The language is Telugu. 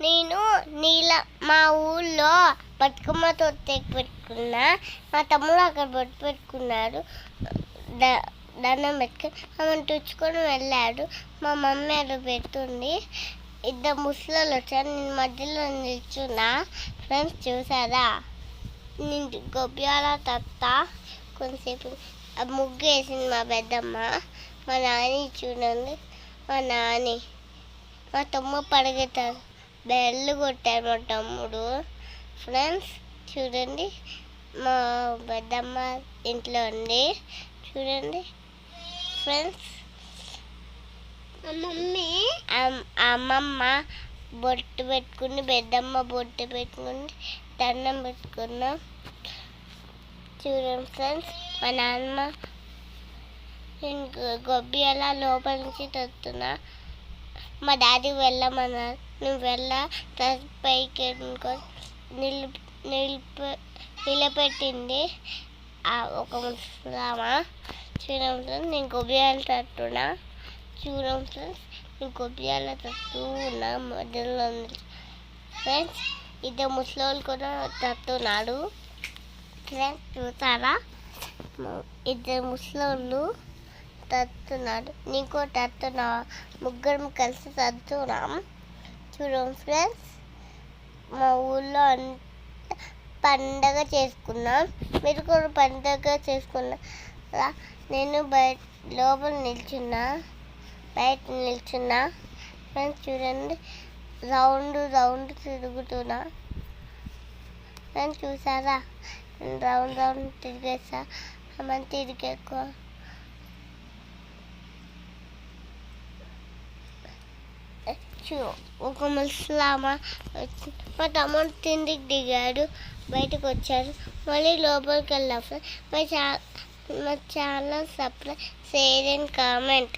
నేను నీల మా ఊళ్ళో బతుకమ్మ తొట్టెకి పెట్టుకున్నా మా తమ్ముడు అక్కడ బొట్టు పెట్టుకున్నాడు. దండం పెట్టుకుని ఆమెను తుచ్చుకొని వెళ్ళాడు. మా మమ్మీ అక్కడ పెడుతుంది. ఇద్దరు ముసలోళ్ళు వచ్చారు. నేను మధ్యలో నిల్చున్నా. ఫ్రెండ్స్ చూసారా? నేను గొబ్బియాల తత్త. కొంతసేపు ముగ్గు వేసింది మా పెద్దమ్మ. మా నాని చూడండి. మా నాని. మా తమ్ముడు పడగెత్తారు బెల్లు కొట్టారు మా తమ్ముడు. ఫ్రెండ్స్ చూడండి. మా పెద్దమ్మ ఇంట్లో ఉంది. చూడండి. ఫ్రెండ్స్. మమ్మీ? అమ్మమ్మ బొట్టు పెట్టుకుని పెద్దమ్మ బొట్టు పెట్టుకుని దండం పెట్టుకున్నాం చూడండి ఫ్రెండ్స్ మా నాన్నమ్మ గొబ్బి అలా లోపల నుంచి తెస్తున్నా. మా డాడీ వెళ్ళమన్నారు నువ్వు వెళ్ళ పైకి నిలిపి నిలిపి నిలబెట్టింది. ఆ ఒక ముసలామా చూడండి ఫ్రెండ్స్ నేను గొబ్బియాలు తట్టున్నా చూడండి ఫ్రెండ్స్ నేను గొబ్బియాల తట్టు ఉన్నా మధ్యలో ఫ్రెండ్స్ ఇద్దరు ముసలోళ్ళు కూడా తట్టున్నాడు ఫ్రెండ్స్ చూసారా? ఇద్దరు ముసలోళ్ళు తత్తున్నాడు నీకు తట్టున్నా ముగ్గురం కలిసి తట్టున్నాం చూడండి ఫ్రెండ్స్ మా ఊళ్ళో అంత పండగ చేసుకున్నాం మీరు కూడా పండగ చేసుకున్నారా నేను బయట లోపల నిల్చున్నా. బయట నిల్చున్నా. ఫ్రెండ్స్ చూడండి. రౌండ్ రౌండ్ తిరుగుతున్నా. ఫ్రెండ్స్ చూసారా? రౌండ్ రౌండ్ తిరిగేసా? మనం తిరిగేకో చూ ఒక ముసలామా వచ్చి మా తమ్ముడు తిండికి దిగాడు బయటకు వచ్చారు మళ్ళీ లోపలికి వెళ్ళాం మా చా మా channel subscribe share and comment.